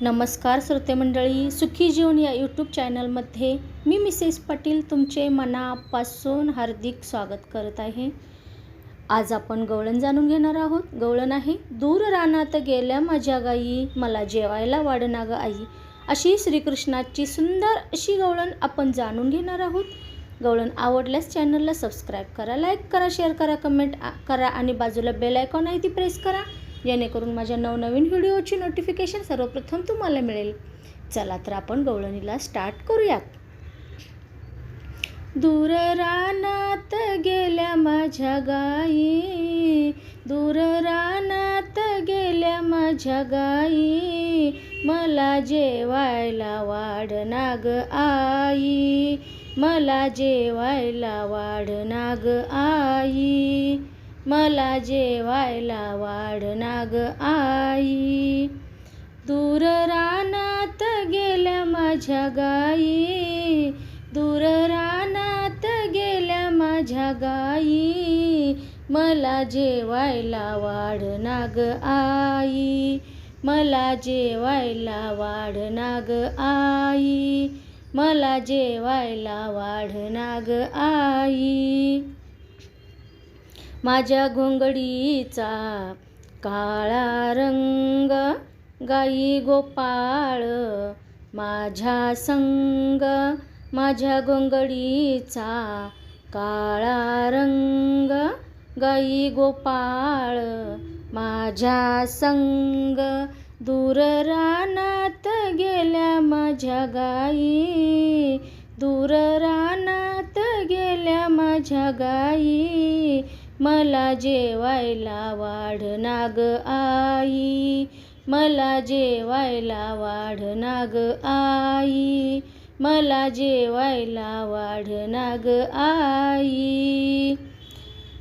नमस्कार श्रोते मंडळी सुखी जीवन या यूट्यूब चॅनलमध्ये मी मिसेस पाटील तुमचे मनापासून हार्दिक स्वागत करत आहे. आज आपण गवळण जाणून घेणार आहोत. गवळण आहे दूर रानात गेल्या माझ्या गाई मला जेवायला वाढना ग आई अशी श्रीकृष्णाची सुंदर अशी गवळण आपण जाणून घेणार आहोत. गवळण आवडल्यास चॅनलला सबस्क्राईब करा लाईक करा शेअर करा कमेंट करा आणि बाजूला बेल आयकॉन आहे ती प्रेस करा. जेणेकरून माझ्या नवनवीन व्हिडिओची नोटिफिकेशन सर्वप्रथम तुम्हाला मिळेल. चला तर आपण गवळणीला स्टार्ट करूयात. दूर रानात गेल्या माझ्या गाई दूर रानात गेल्या माझ्या गाई मला जेवायला वाढ नाग आई मला जेवायला वाढ नाग आई. मला जेवायला वाढ नाग आई. दूर रानात गेल्या माझ्या गाई. दूर रानात गेल्या माझ्या गाई. मला जेवायला वाढ नाग आई. मला जेवायला वाढ नाग आई. मला जेवायला वाढ नाग आई. माझ्या घोंगडीचा काळा रंग गाई गोपाळ माझ्या संग माझ्या घोंगडीचा काळा रंग गाई गोपाळ माझ्या संग. दूर रानात गेल्या माझ्या गाई दूर रानात गेल्या माझ्या गाई. मला जेवायला वाढ नाग आई. मला जेवायला वाढ नाग आई. मला जेवायला वाढ नाग आई.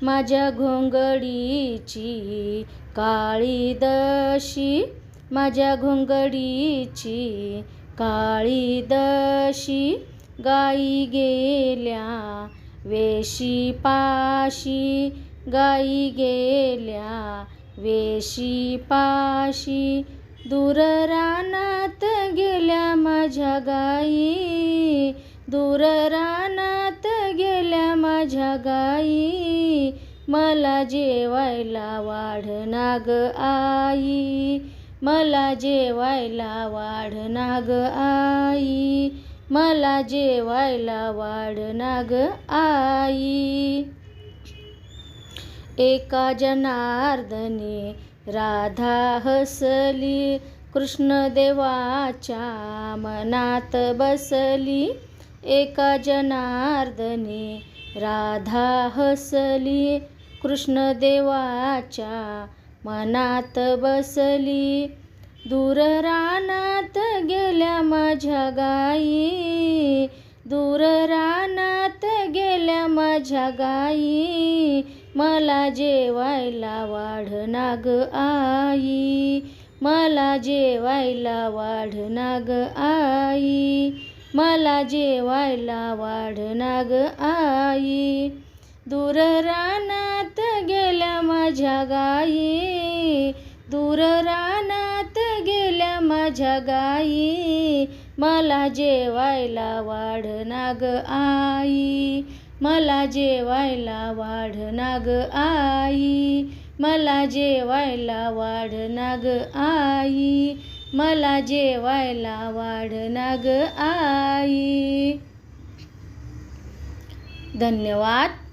माझ्या घोंगडीची काळी दशी. माझ्या घोंगडीची काळी दशी. गाई गेल्या वेशी पाशी गाई गेल्या वेशी पाशी दूर रानात गेल्या माझ्या गाई दूर रानात गेल्या माझ्या गाई मला जेवायला वाढ नाग आई मला जेवायला वाढ नाग आई मला जेवायला वाढ नाग आई. एका जनार्दने राधा हसली कृष्णदेवाच्या मनात बसली. एका जनार्दने राधा हसली कृष्णदेवाच्या मनात बसली. दूर रानात गेल्या माझ्या गाई दूर रानात गेल्या माझ्या गाई मला जेवायला वाढ नाग आई. मला जेवायला वाढ नाग आई. मला जेवायला वाढ नाग आई. दूर रानात गेल्या माझ्या गाई. दूर रानात गेल्या माझ्या गाई. मला जेवायला वाढ नाग आई. मला जेवायला वाढ नाग आई. मला जेवायला वाढ नाग आई. मला जेवायला वाढ नाग आई. धन्यवाद.